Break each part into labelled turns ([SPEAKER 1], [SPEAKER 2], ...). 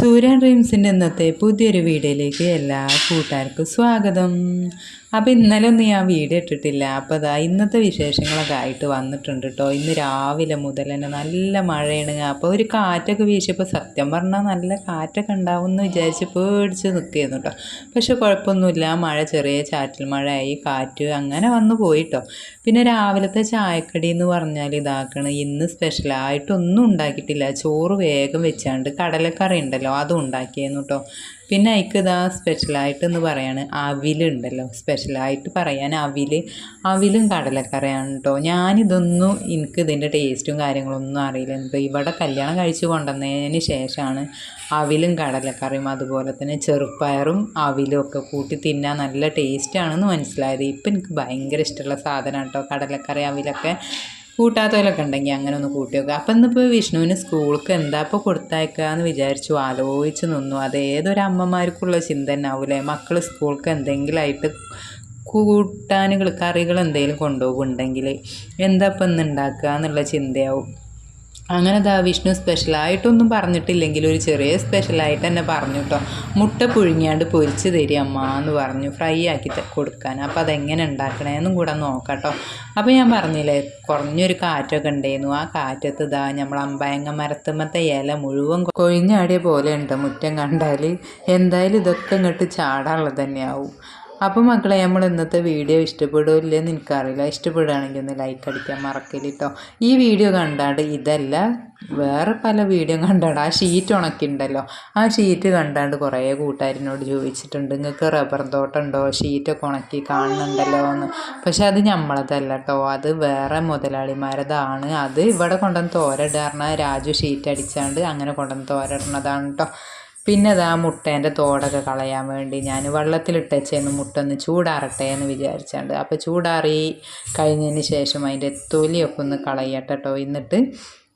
[SPEAKER 1] Sue സൂര്യൻ ഡ്രീംസിന്റെ ഇന്നത്തെ പുതിയൊരു വീഡിയോയിലേക്ക് എല്ലാ കൂട്ടുകാർക്കും സ്വാഗതം. അപ്പോൾ ഇന്നലെ ഒന്നും ഞാൻ വീഡിയോ ഇട്ടിട്ടില്ല. അപ്പോൾ അതാ ഇന്നത്തെ വിശേഷങ്ങളൊക്കെ ആയിട്ട് വന്നിട്ടുണ്ട് കേട്ടോ ഇന്ന് രാവിലെ മുതൽ തന്നെ നല്ല മഴയാണ്. അപ്പോൾ ഒരു കാറ്റൊക്കെ വീശിയപ്പോൾ സത്യം പറഞ്ഞാൽ നല്ല കാറ്റൊക്കെ ഉണ്ടാവും എന്ന് വിചാരിച്ച് പേടിച്ച് നിൽക്കുകയായിരുന്നു കേട്ടോ പക്ഷെ കുഴപ്പമൊന്നുമില്ല. മഴ ചെറിയ ചാറ്റൽ മഴയായി. കാറ്റ് അങ്ങനെ വന്നു പോയിട്ടോ പിന്നെ രാവിലത്തെ ചായക്കടി എന്ന് പറഞ്ഞാൽ ഇതാക്കണം. ഇന്ന് സ്പെഷ്യലായിട്ടൊന്നും ഉണ്ടാക്കിയിട്ടില്ല. ചോറ് വേഗം വെച്ചാണ്ട് കടലക്കറി ഉണ്ടല്ലോ. അതും ഉണ്ടാക്കിയായിരുന്നു കേട്ടോ പിന്നെ അതിക്ക് ഇതാ സ്പെഷ്യലായിട്ട് എന്ന് പറയാണ് അവിലുണ്ടല്ലോ. സ്പെഷ്യലായിട്ട് പറയാൻ അവിൽ അവിലും കടലക്കറിയാണ് കേട്ടോ ഞാനിതൊന്നും എനിക്ക് ഇതിന്റെ ടേസ്റ്റും കാര്യങ്ങളൊന്നും അറിയില്ല. ഇവിടെ കല്യാണം കഴിച്ച് കൊണ്ടുവന്നതിന് ശേഷമാണ് അവിലും കടലക്കറിയും അതുപോലെ തന്നെ ചെറുപ്പയറും അവിലും ഒക്കെ കൂട്ടി തിന്നാൻ നല്ല ടേസ്റ്റാണെന്ന് മനസ്സിലായത്. ഇപ്പം എനിക്ക് ഭയങ്കര ഇഷ്ടമുള്ള സാധനമാണ് കേട്ടോ കടലക്കറി അവിലൊക്കെ. കൂട്ടാത്തവരൊക്കെ ഉണ്ടെങ്കിൽ അങ്ങനെ ഒന്ന് കൂട്ടി വെക്കുക അപ്പം ഇന്നിപ്പോൾ വിഷ്ണുവിന് സ്കൂൾക്ക് എന്താ ഇപ്പോൾ കൊടുത്തയക്കാന്ന് വിചാരിച്ചു ആലോചിച്ച് നിന്നു. അത് ഏതൊരു അമ്മമാർക്കുള്ള ചിന്ത തന്നെ മക്കൾ സ്കൂൾക്ക് എന്തെങ്കിലുമായിട്ട് കൂട്ടാനുകൾ കറികൾ എന്തെങ്കിലും കൊണ്ടുപോകുന്നുണ്ടെങ്കിൽ എന്താ ഇപ്പം ഇന്ന് ഉണ്ടാക്കുക എന്നുള്ള ചിന്തയാവും. അങ്ങനെ ദാ വിഷ്ണു സ്പെഷ്യലായിട്ടൊന്നും പറഞ്ഞിട്ടില്ലെങ്കിൽ ഒരു ചെറിയ സ്പെഷ്യലായിട്ട് തന്നെ പറഞ്ഞു കേട്ടോ മുട്ട പുഴുങ്ങിയാണ്ട് പൊരിച്ച് തരി അമ്മ എന്ന് പറഞ്ഞു. ഫ്രൈ ആക്കി കൊടുക്കാൻ. അപ്പോൾ അതെങ്ങനെ ഉണ്ടാക്കണേന്നും കൂടെ നോക്കാം കേട്ടോ അപ്പോൾ ഞാൻ പറഞ്ഞില്ലേ കുറഞ്ഞൊരു കാറ്റൊക്കെ ഉണ്ടായിരുന്നു ആ കാറ്റത്ത് ദാ നമ്മൾ അമ്പായങ്ങ മരത്തുമ്മത്തെ ഇല മുഴുവൻ കൊഴിഞ്ഞാടിയ പോലെ ഉണ്ട് മുറ്റം കണ്ടാൽ എന്തായാലും ഇതൊക്കെ ഇങ്ങോട്ട് ചാടാനുള്ളത് തന്നെയാവും. അപ്പോൾ മക്കളെ നമ്മൾ ഇന്നത്തെ വീഡിയോ ഇഷ്ടപ്പെടുമല്ലെന്ന് എനിക്കറിയില്ല. ഇഷ്ടപ്പെടുകയാണെങ്കിൽ ഒന്ന് ലൈക്ക് അടിക്കാൻ മറക്കില്ല കേട്ടോ ഈ വീഡിയോ കണ്ടാണ്ട് ഇതല്ല വേറെ പല വീഡിയോ കണ്ടാണ്ട് ആ ഷീറ്റ് ഉണക്കിണ്ടല്ലോ. ആ ഷീറ്റ് കണ്ടാണ്ട് കുറേ കൂട്ടുകാരനോട് ചോദിച്ചിട്ടുണ്ട് നിങ്ങൾക്ക് റബ്ബർ തോട്ടമുണ്ടോ ഷീറ്റൊക്കെ ഉണക്കി കാണുന്നുണ്ടല്ലോ എന്ന്. പക്ഷെ അത് നമ്മളതല്ല കേട്ടോ അത് വേറെ മുതലാളിമാരതാണ്. അത് ഇവിടെ കൊണ്ടുവന്ന് തോരയിടുക രാജു ഷീറ്റ് അടിച്ചാണ്ട് അങ്ങനെ കൊണ്ടുവന്ന് തോരയിടുന്നതാണ് കേട്ടോ പിന്നെ അത് ആ മുട്ടേന്റെ തോടൊക്കെ കളയാൻ വേണ്ടി ഞാൻ വെള്ളത്തിലിട്ടേച്ചേന്ന് മുട്ട ഒന്ന് ചൂടാറട്ടെ എന്ന് വിചാരിച്ചാണ്ട്. അപ്പോൾ ചൂടാറി കഴിഞ്ഞതിന് ശേഷം അതിന്റെ തൊലിയൊക്കെ ഒന്ന് കളയട്ടെ കേട്ടോ എന്നിട്ട്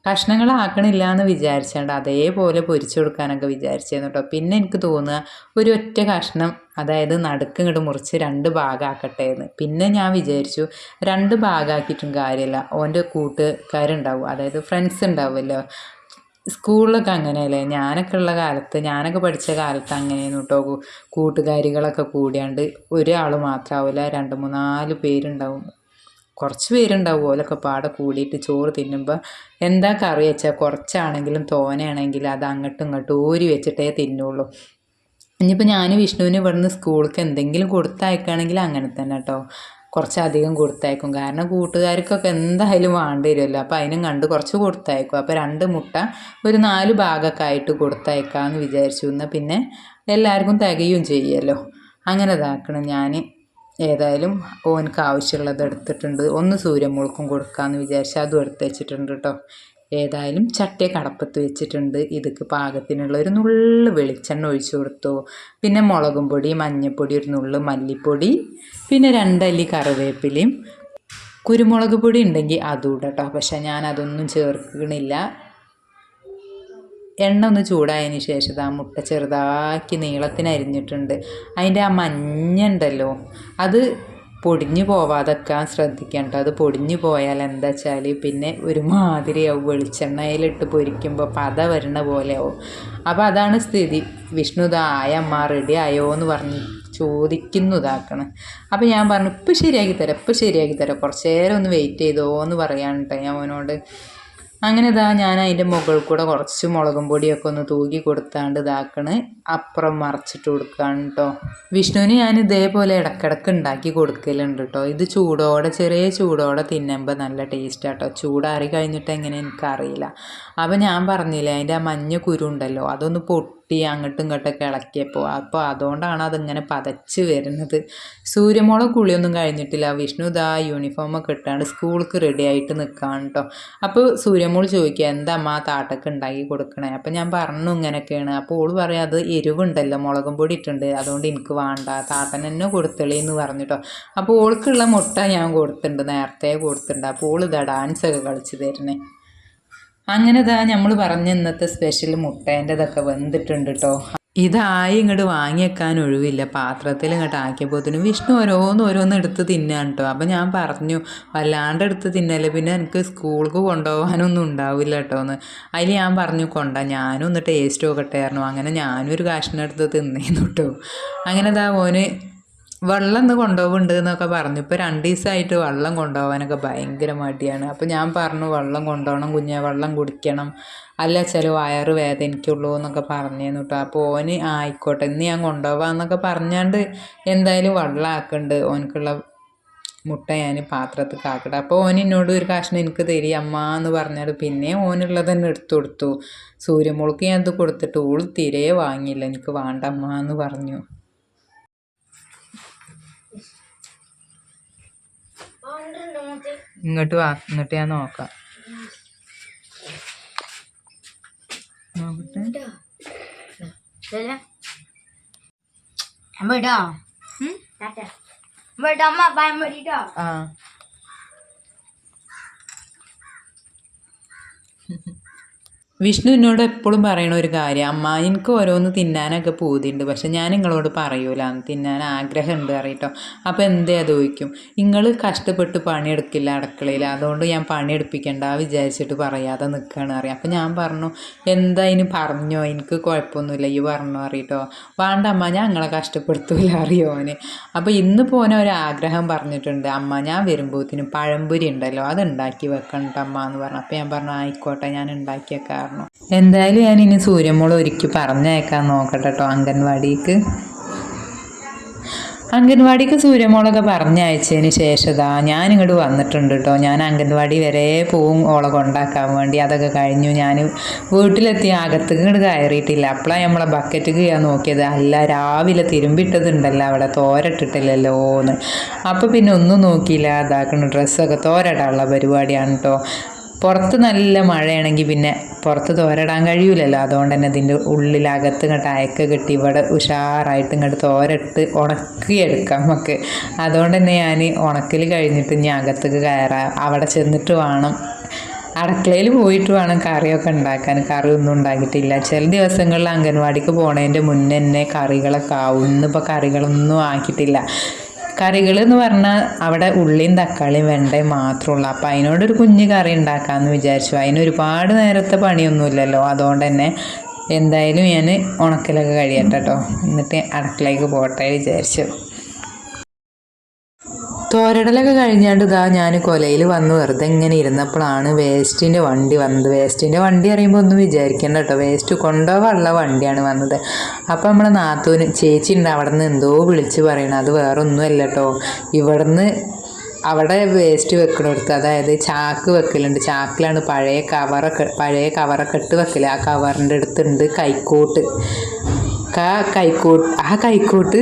[SPEAKER 1] കഷ്ണങ്ങളാക്കണില്ല എന്ന് വിചാരിച്ചാണ്ട് അതേപോലെ പൊരിച്ചു കൊടുക്കാനൊക്കെ വിചാരിച്ചിരുന്നു കേട്ടോ പിന്നെ എനിക്ക് തോന്നുക ഒരു ഒറ്റ കഷ്ണം അതായത് നടുക്ക് ഇങ്ങോട്ട് മുറിച്ച് രണ്ട് ഭാഗമാക്കട്ടെ എന്ന് പിന്നെ ഞാൻ വിചാരിച്ചു രണ്ട് ഭാഗമാക്കിയിട്ടും കാര്യമില്ല ഓന്റെ കൂട്ടുകാരുണ്ടാവും അതായത് ഫ്രണ്ട്സ് ഉണ്ടാവുമല്ലോ. സ്കൂളിലൊക്കെ അങ്ങനെയല്ലേ? ഞാനൊക്കെ ഉള്ള കാലത്ത് ഞാനൊക്കെ പഠിച്ച കാലത്ത് അങ്ങനെയായിരുന്നു കേട്ടോ കൂട്ടുകാരികളൊക്കെ കൂടിയാണ്ട് ഒരാൾ മാത്രമാവില്ല രണ്ട് മൂന്നാൽ പേരുണ്ടാവും. കുറച്ച് പേരുണ്ടാവും. ഓലൊക്കെ പാടെ കൂടിയിട്ട് ചോറ് തിന്നുമ്പോൾ എന്താ കറി വെച്ചാൽ കുറച്ചാണെങ്കിലും തോനെയാണെങ്കിലും അത് അങ്ങോട്ടും ഇങ്ങോട്ടും ഊരി വെച്ചിട്ടേ തിന്നുള്ളൂ. ഇനിയിപ്പോൾ ഞാൻ വിഷ്ണുവിന് ഇവിടുന്ന് സ്കൂൾക്ക് എന്തെങ്കിലും കൊടുത്തയക്കുകയാണെങ്കിൽ അങ്ങനെ തന്നെ കേട്ടോ കുറച്ചധികം കൊടുത്തയക്കും. കാരണം കൂട്ടുകാർക്കൊക്കെ എന്തായാലും വേണ്ടി വരുമല്ലോ. അപ്പോൾ അതിനും കണ്ട് കുറച്ച് കൊടുത്തയക്കും. അപ്പോൾ രണ്ട് മുട്ട ഒരു നാല് ഭാഗമൊക്കെ ആയിട്ട് കൊടുത്തയക്കാമെന്ന് വിചാരിച്ചു. എന്നാൽ പിന്നെ എല്ലാവർക്കും തികയും ചെയ്യുമല്ലോ അങ്ങനെ ഇതാക്കണം. ഞാൻ ഏതായാലും ഓനക്ക് ആവശ്യമുള്ളത് എടുത്തിട്ടുണ്ട്. ഒന്ന് സൂര്യമുൾക്കും കൊടുക്കാമെന്ന് വിചാരിച്ചാൽ അതും എടുത്ത് വെച്ചിട്ടുണ്ട് കേട്ടോ. ഏതായാലും ചട്ടിയെ കടപ്പത്ത് വെച്ചിട്ടുണ്ട്. ഇതൊക്കെ പാകത്തിനുള്ള ഒരു നുള്ളു വെളിച്ചെണ്ണ ഒഴിച്ചു കൊടുത്തു. പിന്നെ മുളകും പൊടി മഞ്ഞൾപ്പൊടി ഒരു നുള്ളു മല്ലിപ്പൊടി പിന്നെ രണ്ടല്ലി കറിവേപ്പിലയും. കുരുമുളക് പൊടി ഉണ്ടെങ്കിൽ അതും കേട്ടോ പക്ഷേ ഞാൻ അതൊന്നും ചേർക്കണില്ല. എണ്ണ ഒന്ന് ചൂടായതിന് ശേഷം ആ മുട്ട ചെറുതാക്കി നീളത്തിന് അരിഞ്ഞിട്ടുണ്ട്. അതിന്റെ ആ മഞ്ഞ ഉണ്ടല്ലോ അത് പൊടിഞ്ഞു പോവാതൊക്കെ ശ്രദ്ധിക്കണം കേട്ടോ. അത് പൊടിഞ്ഞു പോയാൽ എന്താ വെച്ചാൽ പിന്നെ ഒരുമാതിരിയാവും വെളിച്ചെണ്ണയിലിട്ട് പൊരിക്കുമ്പോൾ പത വരണ പോലെയാവും അപ്പോൾ അതാണ് സ്ഥിതി. വിഷ്ണു ആയ അമ്മ റെഡി ആയോ എന്ന് പറഞ്ഞ് ചോദിക്കുന്നതാക്കണം അപ്പോൾ ഞാൻ പറഞ്ഞു ഇപ്പം ശരിയാക്കി തരാം ഇപ്പം ശരിയാക്കി തരാം. കുറച്ച് നേരം ഒന്ന് വെയിറ്റ് ചെയ്തോ എന്ന് പറയാൻ കേട്ടോ ഞാൻ അവനോട്. അങ്ങനെ ഇതാ ഞാൻ അതിന്റെ മുകളിൽ കൂടെ കുറച്ച് മുളകും പൊടിയൊക്കെ ഒന്ന് തൂക്കി കൊടുത്താണ്ട് ഇതാക്കണ്. അപ്പുറം മറച്ചിട്ട് കൊടുക്കുകയാണ് കേട്ടോ വിഷ്ണുവിന് ഞാൻ ഇതേപോലെ ഇടക്കിടക്ക് ഉണ്ടാക്കി കൊടുക്കലുണ്ട് കേട്ടോ ഇത് ചൂടോടെ ചെറിയ ചൂടോടെ തിന്നുമ്പോൾ നല്ല ടേസ്റ്റാട്ടോ ചൂടാറി കഴിഞ്ഞിട്ട് എങ്ങനെ എനിക്കറിയില്ല. അപ്പോൾ ഞാൻ പറഞ്ഞില്ലേ അതിന്റെ ആ മഞ്ഞ കുരു ഉണ്ടല്ലോ അതൊന്ന് പൊട്ടി അങ്ങോട്ടും ഇങ്ങോട്ടൊക്കെ ഇളക്കിയപ്പോൾ അപ്പോൾ അതുകൊണ്ടാണ് അതിങ്ങനെ പതച്ച് വരുന്നത്. സൂര്യമോളെ കുളിയൊന്നും കഴിഞ്ഞിട്ടില്ല. വിഷ്ണു ഇതാ യൂണിഫോമൊക്കെ ഇട്ടാണ്ട് സ്കൂൾക്ക് റെഡി ആയിട്ട് നിൽക്കുകയാണ് കേട്ടോ അപ്പോൾ സൂര്യമോൾ ചോദിക്കുക എന്താ അമ്മ താട്ടൊക്കെ ഉണ്ടാക്കി കൊടുക്കണേ? അപ്പം ഞാൻ പറഞ്ഞു ഇങ്ങനെയൊക്കെയാണ് അപ്പോൾ ഓൾ പറയാം അത് എരിവുണ്ടല്ലോ മുളകും പൊടി ഇട്ടുണ്ട് അതുകൊണ്ട് എനിക്ക് വേണ്ട താത്തൻ തന്നെ കൊടുത്തളി എന്ന് പറഞ്ഞിട്ടോ അപ്പോൾ ഓൾക്കുള്ള മുട്ട ഞാൻ കൊടുത്തിട്ടുണ്ട് നേരത്തെ കൊടുത്തിട്ടുണ്ട്. അപ്പോൾ ഓൾ ഇതാ ഡാൻസൊക്കെ കളിച്ച് തരണേ അങ്ങനെ ഇതാ നമ്മൾ പറഞ്ഞ ഇന്നത്തെ സ്പെഷ്യൽ മുട്ടേന്റെതൊക്കെ വെന്തിട്ടുണ്ട് കേട്ടോ ഇതായി ഇങ്ങോട്ട് വാങ്ങിയേക്കാൻ ഒഴിവില്ല. പാത്രത്തിൽ ഇങ്ങോട്ട് ആക്കിയപ്പോഴത്തേനും വിഷ്ണു ഓരോന്ന് ഓരോന്ന് എടുത്ത് തിന്നാൻ കേട്ടോ അപ്പം ഞാൻ പറഞ്ഞു വല്ലാണ്ട് എടുത്ത് തിന്നല്ലേ പിന്നെ എനിക്ക് സ്കൂൾക്ക് കൊണ്ടുപോകാനൊന്നും ഉണ്ടാവില്ല കേട്ടോ എന്ന്. അതിൽ ഞാൻ പറഞ്ഞു കൊണ്ട ഞാനും ഒന്ന് ടേസ്റ്റ് നോക്കട്ടെ ആയിരുന്നു അങ്ങനെ ഞാനും ഒരു കഷ്ണം എടുത്ത് തിന്നേന്നു കേട്ടോ അങ്ങനെ ഇതാ ഓന് വെള്ളം ഇന്ന് കൊണ്ടുപോകുന്നുണ്ട് എന്നൊക്കെ പറഞ്ഞു. ഇപ്പോൾ രണ്ട് ദിവസമായിട്ട് വെള്ളം കൊണ്ടുപോകാനൊക്കെ ഭയങ്കര മടിയാണ്. അപ്പോൾ ഞാൻ പറഞ്ഞു വെള്ളം കൊണ്ടുപോകണം കുഞ്ഞെ വെള്ളം കുടിക്കണം. അല്ല ചില വയറ് വേദനിക്കുള്ളൂ എന്നൊക്കെ പറഞ്ഞേന്നു കേട്ടോ അപ്പോൾ ഓന് ആയിക്കോട്ടെ ഇന്ന് ഞാൻ കൊണ്ടുപോകാമെന്നൊക്കെ പറഞ്ഞാണ്ട് എന്തായാലും വെള്ളം ആക്കുന്നുണ്ട് ഓനക്കുള്ള മുട്ട ഞാൻ പാത്രത്തിൽ കാക്കട്ടെ. അപ്പോൾ ഓൻ എന്നോട് ഒരു കഷ്ണം എനിക്ക് തരി അമ്മ എന്ന് പറഞ്ഞാൽ പിന്നെ ഓനുള്ളത് തന്നെ എടുത്തു കൊടുത്തു. സൂര്യമുളക്ക് ഞാൻ ഇത് കൊടുത്തിട്ട്? ഓൾ തിരയെ വാങ്ങിയില്ല. എനിക്ക് വേണ്ട അമ്മ എന്ന് പറഞ്ഞു. ഇങ്ങോട്ട്. വാ ഇങ്ങോട്ട് ഞാൻ നോക്കാം. നോക്കട്ടെ. ആ. വിഷ്ണു എന്നോട് എപ്പോഴും പറയണ ഒരു കാര്യം അമ്മ എനിക്ക് ഓരോന്ന് തിന്നാനൊക്കെ പൂതിയുണ്ട് പക്ഷെ ഞാൻ നിങ്ങളോട് പറയൂല തിന്നാൻ ആഗ്രഹമുണ്ട് അറിയട്ടോ അപ്പോൾ എന്തേ അത് ചോദിക്കും. നിങ്ങൾ കഷ്ടപ്പെട്ട് പണിയെടുക്കില്ല അടുക്കളയിൽ അതുകൊണ്ട് ഞാൻ പണിയെടുപ്പിക്കണ്ട വിചാരിച്ചിട്ട് പറയാതെ നിൽക്കുകയാണ് അറിയാം. അപ്പോൾ ഞാൻ പറഞ്ഞു എന്താ ഇനി പറഞ്ഞോ? എനിക്ക് കുഴപ്പമൊന്നുമില്ല ഈ പറഞ്ഞോ അറിയട്ടോ വേണ്ട അമ്മ ഞാൻ നിങ്ങളെ കഷ്ടപ്പെടുത്തൂല അറിയോന് അപ്പോൾ ഇന്ന് പോനെ ഒരു ആഗ്രഹം പറഞ്ഞിട്ടുണ്ട് അമ്മ ഞാൻ വരുമ്പോഴത്തേനും പഴംപൊരി ഉണ്ടല്ലോ അത് ഉണ്ടാക്കി വെക്കണ്ട അമ്മ എന്ന് പറഞ്ഞു. അപ്പോൾ ഞാൻ പറഞ്ഞു ആയിക്കോട്ടെ ഞാൻ ഉണ്ടാക്കിയേക്കാറുണ്ട് എന്തായാലും ഞാൻ ഇനി സൂര്യമോൾ ഒരിക്കൽ പറഞ്ഞയക്കാൻ നോക്കട്ടെ കേട്ടോ അംഗൻവാടിക്ക്. അംഗൻവാടിക്ക് സൂര്യമോളൊക്കെ പറഞ്ഞയച്ചതിന് ശേഷം ഇതാ ഞാൻ ഇങ്ങോട്ട് വന്നിട്ടുണ്ട് കേട്ടോ ഞാൻ അംഗൻവാടി വരെ പോവും ഓളെ കൊണ്ടാക്കാൻ വേണ്ടി. അതൊക്കെ കഴിഞ്ഞു. ഞാൻ വീട്ടിലെത്തി അകത്തേക്ക് ഇങ്ങോട്ട് കയറിയിട്ടില്ല. അപ്പോഴാണ് നമ്മളെ ബക്കറ്റ് ഞാൻ നോക്കിയത്. അല്ല രാവിലെ തിരുമ്പിട്ടതുണ്ടല്ലോ അവിടെ. തോരട്ടിട്ടില്ലല്ലോ എന്ന്. അപ്പോൾ പിന്നെ ഒന്നും നോക്കിയില്ല. അതാക്കണ ഡ്രസ്സൊക്കെ തോരടാനുള്ള പരിപാടിയാണ് കേട്ടോ പുറത്ത് നല്ല മഴയാണെങ്കിൽ പിന്നെ പുറത്ത് തോരടാൻ കഴിയൂലല്ലോ. അതുകൊണ്ട് തന്നെ ഇതിന്റെ ഉള്ളിലകത്ത് ഇങ്ങോട്ട് അയക്ക കെട്ടി. ഇവിടെ ഉഷാറായിട്ട് ഇങ്ങോട്ട് തോരട്ട് ഉണക്കിയെടുക്കാം നമുക്ക് അതുകൊണ്ട് തന്നെ ഞാൻ ഉണക്കൽ കഴിഞ്ഞിട്ട് ഇനി അകത്തേക്ക് കയറാം. അവിടെ ചെന്നിട്ട് വേണം. അടുക്കളയിൽ പോയിട്ട് വേണം കറിയൊക്കെ ഉണ്ടാക്കാൻ. കറി ഒന്നും ഉണ്ടാക്കിയിട്ടില്ല. ചില ദിവസങ്ങളിൽ അംഗൻവാടിക്ക് പോണതിന്റെ മുന്നേ തന്നെ കറികളൊക്കെ ആവും. ഇന്നിപ്പോൾ കറികളൊന്നും ആക്കിയിട്ടില്ല. കറികൾ എന്ന് പറഞ്ഞാൽ അവിടെ ഉള്ളിയും തക്കാളിയും വെണ്ടയും മാത്രമുള്ളൂ അപ്പം അതിനോടൊരു കുഞ്ഞ് കറി ഉണ്ടാക്കാമെന്ന് വിചാരിച്ചു. അതിന് ഒരുപാട് നേരത്തെ പണിയൊന്നുമില്ലല്ലോ അതുകൊണ്ട് തന്നെ എന്തായാലും ഞാൻ ഉണക്കലൊക്കെ കഴിയട്ടെ കേട്ടോ എന്നിട്ട് അടുക്കളയ്ക്ക് പോട്ടെ വിചാരിച്ചു. തോരടലൊക്കെ കഴിഞ്ഞാണ്ട് ഇതാ ഞാൻ കൊലയിൽ വന്ന്. വെറുതെ ഇങ്ങനെ ഇരുന്നപ്പോഴാണ് വേസ്റ്റിന്റെ വണ്ടി വന്നത്. വേസ്റ്റിന്റെ വണ്ടി അറിയുമ്പോൾ ഒന്നും വിചാരിക്കേണ്ട കേട്ടോ. വേസ്റ്റ് കൊണ്ടുപോകാനുള്ള വണ്ടിയാണ് വന്നത്. അപ്പോൾ നമ്മളെ നാത്തൂന് ചേച്ചി ഉണ്ട് അവിടെ നിന്ന് എന്തോ വിളിച്ച് പറയണം. അത് വേറെ ഒന്നുമല്ല കേട്ടോ. ഇവിടുന്ന് അവിടെ വേസ്റ്റ് വെക്കണടുത്ത് അതായത് ചാക്ക് വെക്കലുണ്ട്. ചാക്കിലാണ് പഴയ കവറൊക്കെ പഴയ കവറൊക്കെ ഇട്ട് വെക്കൽ ആ കവറിന്റെ അടുത്തുണ്ട് കൈക്കോട്ട്. ആ കൈക്കോട്ട് ആ കൈക്കോട്ട്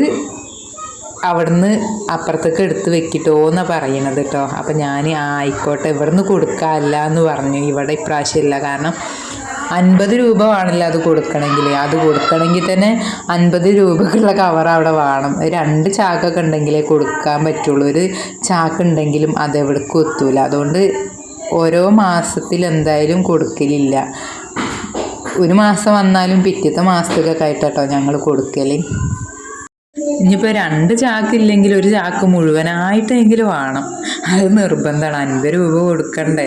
[SPEAKER 1] അവിടുന്ന് അപ്പുറത്തേക്ക് എടുത്ത് വെക്കിട്ടോ എന്ന് പറയണത് കേട്ടോ അപ്പം ഞാൻ ആയിക്കോട്ടെ ഇവിടുന്ന് കൊടുക്കാല്ല എന്ന് പറഞ്ഞു. ഇവിടെ ഇപ്രാവശ്യം ഇല്ല. കാരണം അൻപത് രൂപ വേണമല്ലോ അത് കൊടുക്കണമെങ്കിൽ അത് കൊടുക്കണമെങ്കിൽ തന്നെ അൻപത് രൂപക്കുള്ള കവർ അവിടെ വേണം. രണ്ട് ചാക്കൊക്കെ ഉണ്ടെങ്കിലേ കൊടുക്കാൻ പറ്റുള്ളൂ. ഒരു ചാക്ക് ഉണ്ടെങ്കിലും അത് എവിടേക്കും എത്തൂല. അതുകൊണ്ട് ഓരോ മാസത്തിൽ എന്തായാലും കൊടുക്കലില്ല. ഒരു മാസം വന്നാലും പിറ്റത്തെ മാസത്തേക്കൊക്കെ ആയിട്ടോ ഞങ്ങൾ കൊടുക്കൽ ഇനിയിപ്പോൾ രണ്ട് ചാക്കില്ലെങ്കിൽ ഒരു ചാക്ക് മുഴുവനായിട്ടെങ്കിലും വേണം. അത് നിർബന്ധമാണ് അൻപത് രൂപ കൊടുക്കണ്ടേ.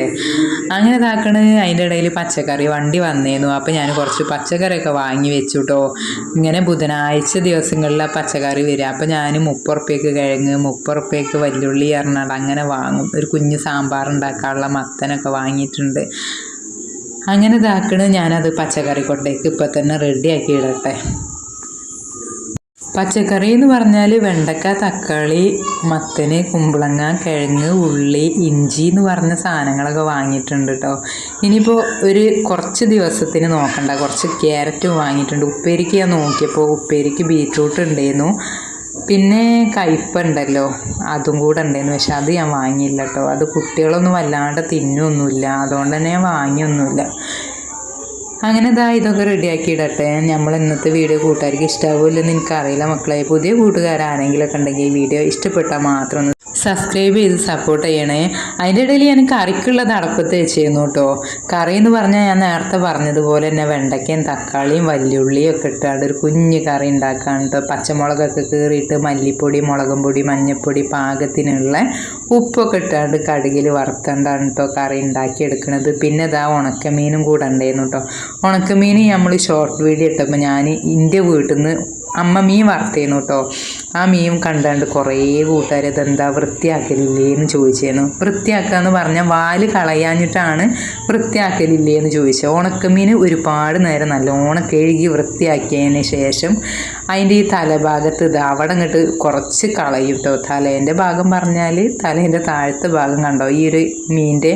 [SPEAKER 1] അങ്ങനെ താക്കണ് അതിന്റെ ഇടയിൽ പച്ചക്കറി വണ്ടി വന്നേന്നു. അപ്പോൾ ഞാൻ കുറച്ച് പച്ചക്കറിയൊക്കെ വാങ്ങി വെച്ചു കേട്ടോ ഇങ്ങനെ ബുധനാഴ്ച ദിവസങ്ങളിൽ ആ പച്ചക്കറി വരിക അപ്പോൾ ഞാൻ മുപ്പത് റുപ്യക്ക് കിഴങ്ങ് മുപ്പത് റുപ്യക്ക് വല്യുള്ളി പറഞ്ഞാൽ അങ്ങനെ വാങ്ങും. ഒരു കുഞ്ഞ് സാമ്പാർ ഉണ്ടാക്കാനുള്ള മത്തനൊക്കെ വാങ്ങിയിട്ടുണ്ട്. അങ്ങനെ താക്കണ് ഞാനത് പച്ചക്കറി കൊണ്ടേക്ക് ഇപ്പം തന്നെ റെഡിയാക്കി ഇടട്ടെ. പച്ചക്കറി എന്ന് പറഞ്ഞാൽ വെണ്ടക്ക തക്കാളി മത്തന് കുമ്പളങ്ങ കിഴങ്ങ് ഉള്ളി ഇഞ്ചി എന്ന് പറഞ്ഞ സാധനങ്ങളൊക്കെ വാങ്ങിയിട്ടുണ്ട് കേട്ടോ ഇനിയിപ്പോൾ ഒരു കുറച്ച് ദിവസത്തിന് നോക്കണ്ട. കുറച്ച് ക്യാരറ്റ് വാങ്ങിയിട്ടുണ്ട്. ഉപ്പേരിക്ക് ഞാൻ നോക്കിയപ്പോൾ ഉപ്പേരിക്ക് ബീറ്റ്റൂട്ട് ഉണ്ടായിരുന്നു. പിന്നെ കയ്പ്പുണ്ടല്ലോ അതും കൂടെ ഉണ്ടായിരുന്നു. പക്ഷെ അത് ഞാൻ വാങ്ങിയില്ല കേട്ടോ അത് കുട്ടികളൊന്നും വല്ലാണ്ട് തിന്നൊന്നുമില്ല അതുകൊണ്ട് തന്നെ ഞാൻ വാങ്ങിയൊന്നുമില്ല. അങ്ങനെ ഇതാ ഇതൊക്കെ റെഡിയാക്കി ഇടട്ടെ നമ്മൾ ഇന്നത്തെ വീഡിയോ കൂട്ടുകാർക്ക് ഇഷ്ടാവില്ലെന്ന് എനിക്കറിയില്ല മക്കളെ. പുതിയ കൂട്ടുകാർ ആരെങ്കിലുമൊക്കെ ഉണ്ടെങ്കിൽ ഈ വീഡിയോ ഇഷ്ടപ്പെട്ടാൽ മാത്രം സബ്സ്ക്രൈബ് ചെയ്ത് സപ്പോർട്ട് ചെയ്യണേ. അതിന്റെ ഇടയിൽ ഞാൻ കറിക്കുള്ളത് അടപ്പത്ത് വെച്ചിരുന്നു കേട്ടോ കറി എന്ന് പറഞ്ഞാൽ ഞാൻ നേരത്തെ പറഞ്ഞതുപോലെ തന്നെ വെണ്ടയ്ക്കയും തക്കാളിയും വല്യുള്ളിയും ഒക്കെ ഇട്ടാണ്ട് ഒരു കുഞ്ഞ് കറി ഉണ്ടാക്കാൻ കേട്ടോ പച്ചമുളകൊക്കെ കീറിയിട്ട് മല്ലിപ്പൊടി മുളകും പൊടി മഞ്ഞൾപ്പൊടി പാകത്തിനുള്ള ഉപ്പൊക്കെ ഇട്ടാണ്ട് കടുകിൽ വറുത്തണ്ടാണ് കേട്ടോ കറി ഉണ്ടാക്കിയെടുക്കുന്നത് പിന്നെ ഇതാ ഉണക്കമീനും കൂടെ ഉണ്ടായിരുന്നു കേട്ടോ ഉണക്കമീൻ നമ്മൾ ഷോർട്ട് വീഡിയോ ഇട്ടപ്പോൾ ഞാൻ എന്റെ വീട്ടിൽ നിന്ന് അമ്മ മീൻ വറുത്തേനു കേട്ടോ ആ മീൻ കണ്ടാണ്ട് കുറേ കൂട്ടുകാർ ഇതെന്താ വൃത്തിയാക്കലില്ലേ എന്ന് ചോദിച്ചേന്നു വൃത്തിയാക്കുക എന്ന് പറഞ്ഞാൽ വാൽ കളയാഞ്ഞിട്ടാണ് വൃത്തിയാക്കലില്ലേ എന്ന് ചോദിച്ചത്. ഉണക്കമീൻ ഒരുപാട് നേരം നല്ലോണം കഴുകി വൃത്തിയാക്കിയതിന് ശേഷം അതിന്റെ ഈ തലഭാഗത്ത് ഇത് അവിടെ അങ്ങോട്ട് കുറച്ച് കളയും കേട്ടോ തലേന്റെ ഭാഗം പറഞ്ഞാൽ തലേന്റെ താഴത്തെ ഭാഗം കണ്ടോ? ഈ ഒരു മീനിന്റെ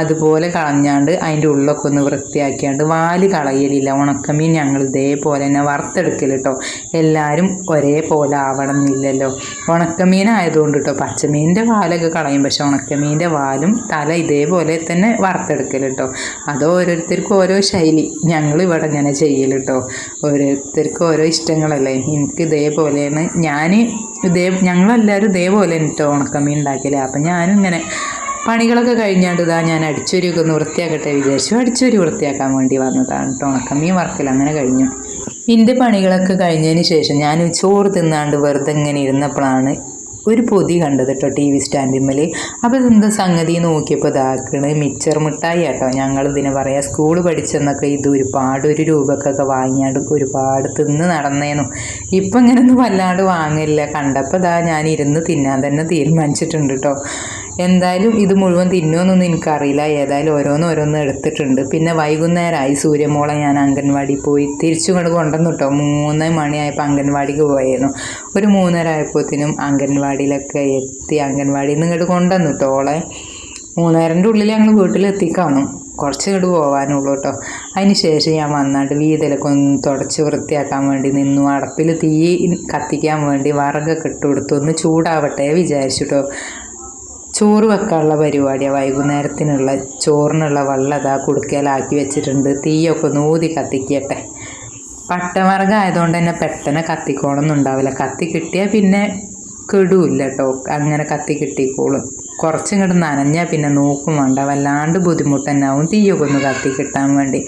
[SPEAKER 1] അതുപോലെ കളഞ്ഞാണ്ട് അതിന്റെ ഉള്ളൊക്കെ ഒന്ന് വൃത്തിയാക്കിയാണ്ട് വാൽ കളയലില്ല. ഉണക്കമീൻ ഞങ്ങൾ ഇതേപോലെ തന്നെ വറുത്തെടുക്കൽ കേട്ടോ എല്ലാവരും ഒരേപോലെ ആവണം എന്നില്ലല്ലോ ഉണക്കമീൻ ആയതുകൊണ്ട് കേട്ടോ പച്ചമീനിന്റെ വാലൊക്കെ കളയും. പക്ഷെ ഉണക്കമീന്റെ വാലും തല ഇതേപോലെ തന്നെ വറുത്തെടുക്കൽ കേട്ടോ അത് ഓരോരുത്തർക്കും ഓരോ ശൈലി. ഞങ്ങൾ ഇവിടെ ഇങ്ങനെ ചെയ്യൽ കേട്ടോ ഓരോരുത്തർക്കും ഓരോ ഇഷ്ടങ്ങളല്ലേ. എനിക്ക് ഇതേപോലെയാണ്. ഞാൻ ഇതേ ഞങ്ങളെല്ലാവരും ഇതേപോലെ എനിക്ക് ഉണക്കമീൻ ഉണ്ടാക്കില്ലേ അപ്പം ഞാനും ഇങ്ങനെ പണികളൊക്കെ കഴിഞ്ഞാണ്ട് ഇതാ ഞാൻ അടിച്ചൊരുക്കെ ഒന്ന് വൃത്തിയാക്കട്ടെ വിചാരിച്ചു. അടിച്ചൊരു വൃത്തിയാക്കാൻ വേണ്ടി വന്നതാണ് കേട്ടോ. ഉണക്കമീൻ വർക്കിൽ അങ്ങനെ കഴിഞ്ഞു. എന്റെ പണികളൊക്കെ കഴിഞ്ഞതിന് ശേഷം ഞാൻ ചോറ് തിന്നാണ്ട് വെറുതെ ഇങ്ങനെ ഇരുന്നപ്പോഴാണ് ഒരു പൊതി കണ്ടത് കേട്ടോ ടി വി സ്റ്റാൻഡിന്മേൽ അപ്പോൾ ഇതെന്താ സംഗതി നോക്കിയപ്പോൾ ഇതാക്കണ് മിച്ചർ മിഠായി കേട്ടോ ഞങ്ങൾ ഇതിനെ പറയാം സ്കൂൾ പഠിച്ചെന്നൊക്കെ ഇത് ഒരുപാട് ഒരു രൂപക്കൊക്കെ വാങ്ങിയാണ്ട് ഒരുപാട് തിന്ന് നടന്നേനു ഇപ്പം ഇങ്ങനെയൊന്നും വല്ലാണ്ട് വാങ്ങില്ല. കണ്ടപ്പോൾ ഇതാ ഞാൻ ഇരുന്ന് തിന്നാൻ തന്നെ തീരുമാനിച്ചിട്ടുണ്ട് കേട്ടോ എന്തായാലും ഇത് മുഴുവൻ തിന്നുമെന്നൊന്നും എനിക്കറിയില്ല. ഏതായാലും ഓരോന്ന് എടുത്തിട്ടുണ്ട്. പിന്നെ വൈകുന്നേരമായി സൂര്യമോളെ ഞാൻ അംഗൻവാടി പോയി തിരിച്ചു കൊണ്ട് കൊണ്ടുവന്നു കേട്ടോ മൂന്ന് മണിയായപ്പോൾ അംഗൻവാടിക്ക് പോയിരുന്നു ഒരു മൂന്നര ആയപ്പോഴത്തേനും അംഗൻവാടിയിലൊക്കെ എത്തി അംഗൻവാടിയിൽ നിന്ന് ഇങ്ങോട്ട് കൊണ്ടുവന്നു കേട്ടോ ഓളെ. മൂന്നേരന്റെ ഉള്ളിൽ ഞങ്ങൾ വീട്ടിലെത്തി കാണും കുറച്ച് ഇങ്ങോട്ട് പോകാനുള്ളൂ കേട്ടോ അതിന് ശേഷം ഞാൻ വന്നാണ്ട് വീതിലൊക്കെ ഒന്ന് തുടച്ച് വൃത്തിയാക്കാൻ വേണ്ടി നിന്നു. അടപ്പിൽ തീ കത്തിക്കാൻ വേണ്ടി വറകൊക്കെ ഇട്ട് കൊടുത്തു. ഒന്ന് ചൂടാവട്ടെ വിചാരിച്ചു കേട്ടോ ചോറ് വെക്കാനുള്ള പരിപാടിയാണ് വൈകുന്നേരത്തിനുള്ള ചോറിനുള്ള വെള്ളം അതാ കുടുക്കയിലാക്കി വെച്ചിട്ടുണ്ട്. തീയൊക്കെ ഒന്ന് ഊതി കത്തിക്കട്ടെ. പട്ടവർഗം ആയതുകൊണ്ട് തന്നെ പെട്ടെന്ന് കത്തിക്കോളൊന്നും ഉണ്ടാവില്ല. കത്തി കിട്ടിയാൽ പിന്നെ കെടുമില്ല കേട്ടോ അങ്ങനെ കത്തി കിട്ടിക്കോളും. കുറച്ചും ഇങ്ങോട്ട് നനഞ്ഞാൽ പിന്നെ നോക്കും വേണ്ട. വല്ലാണ്ട് ബുദ്ധിമുട്ട് തന്നെ ആവും തീയൊക്കെ ഒന്ന് കത്തി കിട്ടാൻ വേണ്ടി.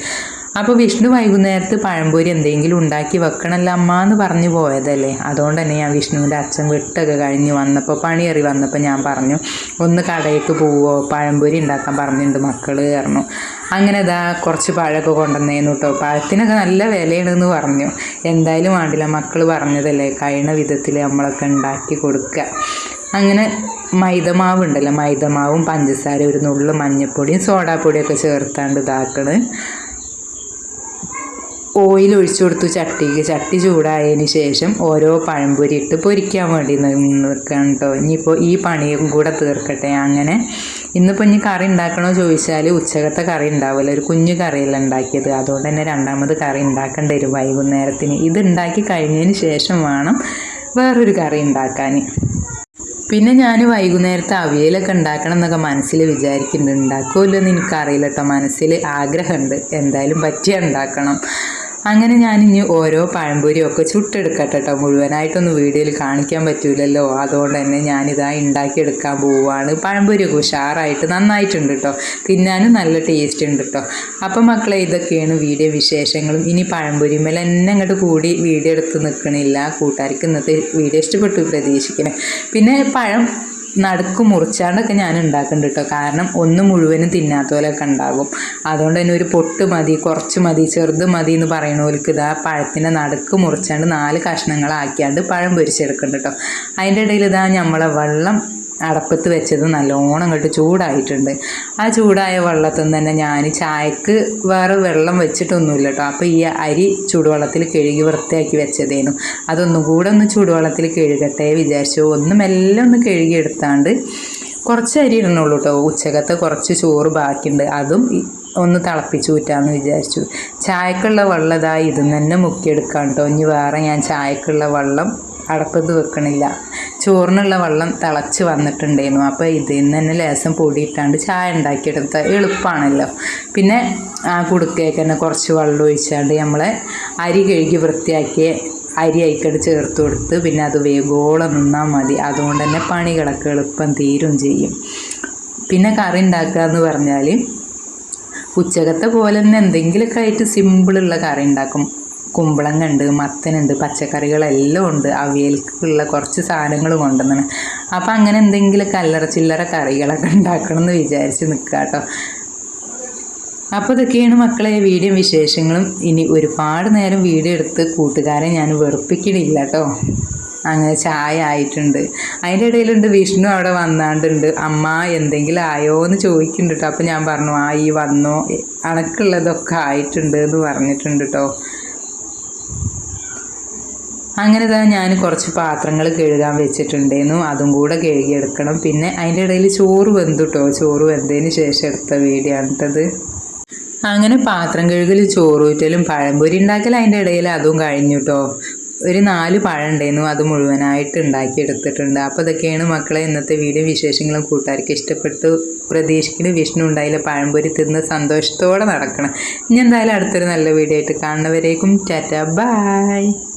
[SPEAKER 1] അപ്പോൾ വിഷ്ണു വൈകുന്നേരത്ത് പഴംപൊരി എന്തെങ്കിലും ഉണ്ടാക്കി വെക്കണമല്ലോ അമ്മ എന്ന് പറഞ്ഞു പോയതല്ലേ. അതുകൊണ്ട് തന്നെ ഞാൻ വിഷ്ണുവിന്റെ അച്ഛൻ വിട്ടൊക്കെ കഴിഞ്ഞ് വന്നപ്പോൾ പണിയേറി വന്നപ്പോൾ ഞാൻ പറഞ്ഞു ഒന്ന് കടയിലേക്ക് പോവോ? പഴംപൊരി ഉണ്ടാക്കാൻ പറഞ്ഞിട്ടുണ്ട് മക്കൾ പറഞ്ഞു. അങ്ങനെ ഇതാ കുറച്ച് പഴമൊക്കെ കൊണ്ടുവന്നേന്നു കേട്ടോ പഴത്തിനൊക്കെ നല്ല വിലയാണെന്ന് പറഞ്ഞു. എന്തായാലും വേണ്ടില്ല മക്കൾ പറഞ്ഞതല്ലേ കഴിയണ വിധത്തിൽ നമ്മളൊക്കെ ഉണ്ടാക്കി കൊടുക്കുക അങ്ങനെ മൈദമാവ് ഉണ്ടല്ലോ മൈദമാവും പഞ്ചസാര ഒരു നുള്ളു മഞ്ഞൾപ്പൊടിയും സോഡാപ്പൊടിയൊക്കെ ചേർത്താണ്ട് ഇതാക്കണ്. ഓയിൽ ഒഴിച്ചു കൊടുത്തു ചട്ടിക്ക്. ചട്ടി ചൂടായതിന് ശേഷം ഓരോ പഴംപൊരി ഇട്ട് പൊരിക്കാൻ വേണ്ടി നിൽക്കണം കേട്ടോ ഇനിയിപ്പോൾ ഈ പണിയും കൂടെ തീർക്കട്ടെ. അങ്ങനെ ഇന്നിപ്പോൾ ഇനി കറി ഉണ്ടാക്കണോ ചോദിച്ചാൽ ഉച്ചകത്തെ കറി ഉണ്ടാവില്ല ഒരു കുഞ്ഞു കറിയല്ല ഉണ്ടാക്കിയത്. അതുകൊണ്ട് തന്നെ രണ്ടാമത് കറി ഉണ്ടാക്കേണ്ടി വരും വൈകുന്നേരത്തിന്. ഇത് ഉണ്ടാക്കി കഴിഞ്ഞതിന് ശേഷം വേണം വേറൊരു കറി ഉണ്ടാക്കാൻ പിന്നെ ഞാൻ വൈകുന്നേരത്തെ അവിയലൊക്കെ ഉണ്ടാക്കണം എന്നൊക്കെ മനസ്സിൽ വിചാരിക്കുന്നുണ്ട്. ഉണ്ടാക്കുമല്ലോ എന്ന് എനിക്കറിയില്ല കേട്ടോ മനസ്സിൽ ആഗ്രഹമുണ്ട്. എന്തായാലും പറ്റിയ ഉണ്ടാക്കണം. അങ്ങനെ ഞാൻ ഇനി ഓരോ പഴംപൊരിയും ഒക്കെ ചുട്ടെടുക്കട്ടെ കേട്ടോ മുഴുവനായിട്ടൊന്നും വീഡിയോയിൽ കാണിക്കാൻ പറ്റൂലല്ലോ. അതുകൊണ്ട് തന്നെ ഞാനിതാ ഉണ്ടാക്കിയെടുക്കാൻ പോവുകയാണ് പഴംപൊരിയൊക്കെ ഉഷാറായിട്ട് നന്നായിട്ടുണ്ട് കേട്ടോ തിന്നാനും നല്ല ടേസ്റ്റ് ഉണ്ട് കേട്ടോ അപ്പം മക്കളെ ഇതൊക്കെയാണ് വീഡിയോ വിശേഷങ്ങളും. ഇനി പഴംപൊരിമേൽ എന്നെ അങ്ങോട്ട് കൂടി വീഡിയോ എടുത്ത് നിൽക്കണില്ല കൂട്ടുകാർക്ക് ഇന്നത്തെ വീഡിയോ ഇഷ്ടപ്പെട്ടു പ്രതീക്ഷിക്കണേ. പിന്നെ പഴം നടുക്ക് മുറിച്ചാണ്ടൊക്കെ ഞാൻ ഉണ്ടാക്കുന്നുണ്ട് കേട്ടോ കാരണം ഒന്ന് മുഴുവനും തിന്നാത്ത പോലെയൊക്കെ ഉണ്ടാകും. അതുകൊണ്ട് തന്നെ ഒരു പൊട്ട് മതി കുറച്ച് മതി ചെറുത് മതി എന്ന് പറയണവർക്ക് ഇതാ പഴത്തിന്റെ നടുക്ക് മുറിച്ചാണ്ട് നാല് കഷ്ണങ്ങളാക്കിയാണ്ട് പഴം പൊരിച്ചെടുക്കുന്നുണ്ട് കേട്ടോ അതിന്റെ ഇടയിൽ ഇതാ നമ്മളെ വെള്ളം അടപ്പത്ത് വെച്ചത് നല്ലോണം ഇങ്ങോട്ട് ചൂടായിട്ടുണ്ട്. ആ ചൂടായ വെള്ളത്തിൽ തന്നെ ഞാൻ ചായക്ക് വേറെ വെള്ളം വെച്ചിട്ടൊന്നുമില്ല കേട്ടോ. അപ്പോൾ ഈ അരി ചൂടുവെള്ളത്തിൽ കഴുകി വൃത്തിയാക്കി വെച്ചതേനു. അതൊന്നും കൂടെ ഒന്ന് ചൂടുവെള്ളത്തിൽ കഴുകട്ടെ വിചാരിച്ചു. ഒന്നും എല്ലാം ഒന്ന് കഴുകി എടുത്താണ്ട് കുറച്ച് അരി ഇടണുള്ളൂ കേട്ടോ. ഉച്ചകത്തെ കുറച്ച് ചോറ് ബാക്കിയുണ്ട്. അതും ഒന്ന് തിളപ്പിച്ച് ഊറ്റാന്ന് വിചാരിച്ചു. ചായക്കുള്ള വെള്ളം ഇതാ ഇതെന്ന് തന്നെ മുക്കിയെടുക്കാം കേട്ടോ. ഇനി വേറെ ഞാൻ ചായക്കുള്ള വെള്ളം അടപ്പത്ത് വെക്കണില്ല. ചോറിനുള്ള വെള്ളം തിളച്ച് വന്നിട്ടുണ്ടായിരുന്നു. അപ്പോൾ ഇതിൽ നിന്ന് തന്നെ ലേസം പൊടിയിട്ടാണ്ട് ചായ ഉണ്ടാക്കിയെടുത്ത എളുപ്പമാണല്ലോ. പിന്നെ ആ കുടുക്കയൊക്കെ തന്നെ കുറച്ച് വെള്ളം ഒഴിച്ചാണ്ട് നമ്മളെ അരി കഴുകി വൃത്തിയാക്കിയ അരി അയിക്കട് ചേർത്ത് കൊടുത്ത് പിന്നെ അത് വേഗോളം നിന്നാൽ മതി. അതുകൊണ്ട് തന്നെ പണികളൊക്കെ എളുപ്പം തീരും ചെയ്യും. പിന്നെ കറി ഉണ്ടാക്കുക എന്ന് പറഞ്ഞാൽ ഉച്ചകത്തെ പോലെ തന്നെ എന്തെങ്കിലുമൊക്കെ ആയിട്ട് സിമ്പിളുള്ള കറി ഉണ്ടാക്കും. കുമ്പളങ്ങ ഉണ്ട് മത്തനുണ്ട് പച്ചക്കറികളെല്ലാം ഉണ്ട്. അവിയൽക്കുള്ള കുറച്ച് സാധനങ്ങൾ കൊണ്ടുവന്നാണ്. അപ്പോൾ അങ്ങനെ എന്തെങ്കിലും കല്ലറ ചില്ലറ കറികളൊക്കെ ഉണ്ടാക്കണം എന്ന് വിചാരിച്ച് നിൽക്കുക കേട്ടോ. അപ്പോൾ ഇതൊക്കെയാണ് മക്കളെ വീഡിയോ വിശേഷങ്ങളും. ഇനി ഒരുപാട് നേരം വീഡിയോ എടുത്ത് കൂട്ടുകാരെ ഞാൻ വെറുപ്പിക്കണില്ല കേട്ടോ. അങ്ങനെ ചായ ആയിട്ടുണ്ട്. അതിന്റെ ഇടയിലുണ്ട് വിഷ്ണു അവിടെ വന്നാണ്ടുണ്ട്. അമ്മ എന്തെങ്കിലും ആയോ? എന്ന് ചോദിക്കുന്നുണ്ട് കേട്ടോ. അപ്പോൾ ഞാൻ പറഞ്ഞു ആ ഈ വന്നോ അണക്കുള്ളതൊക്കെ ആയിട്ടുണ്ട് എന്ന് പറഞ്ഞിട്ടുണ്ട് കേട്ടോ. അങ്ങനെ തന്നെ ഞാൻ കുറച്ച് പാത്രങ്ങൾ കഴുകാൻ വെച്ചിട്ടുണ്ടായിരുന്നു അതും കൂടെ കഴുകിയെടുക്കണം. പിന്നെ അതിന്റെ ഇടയിൽ ചോറ് വെന്തുട്ടോ ചോറ് വെന്തതിന് ശേഷം എടുത്ത വീഡിയോ ആണ് കേട്ടത് അങ്ങനെ പാത്രം കഴുകലും ചോറൂറ്റലും പഴംപൊരി ഉണ്ടാക്കൽ അതിന്റെ ഇടയിൽ അതും കഴിഞ്ഞു കേട്ടോ ഒരു നാല് പഴം ഉണ്ടായിരുന്നു അത് മുഴുവനായിട്ട് ഉണ്ടാക്കി എടുത്തിട്ടുണ്ട്. അപ്പോൾ ഇതൊക്കെയാണ് മക്കളെ ഇന്നത്തെ വീഡിയോ വിശേഷങ്ങളും. കൂട്ടുകാർക്ക് ഇഷ്ടപ്പെട്ടു. പ്രതീക്ഷിക്കുന്ന വിഷ്ണു ഉണ്ടായില്ല. പഴംപൊരി തിന്ന് സന്തോഷത്തോടെ നടക്കണം. ഇനി എന്തായാലും അടുത്തൊരു നല്ല വീഡിയോ ആയിട്ട് കാണുന്നവരേക്കും ടാറ്റ. ബായ്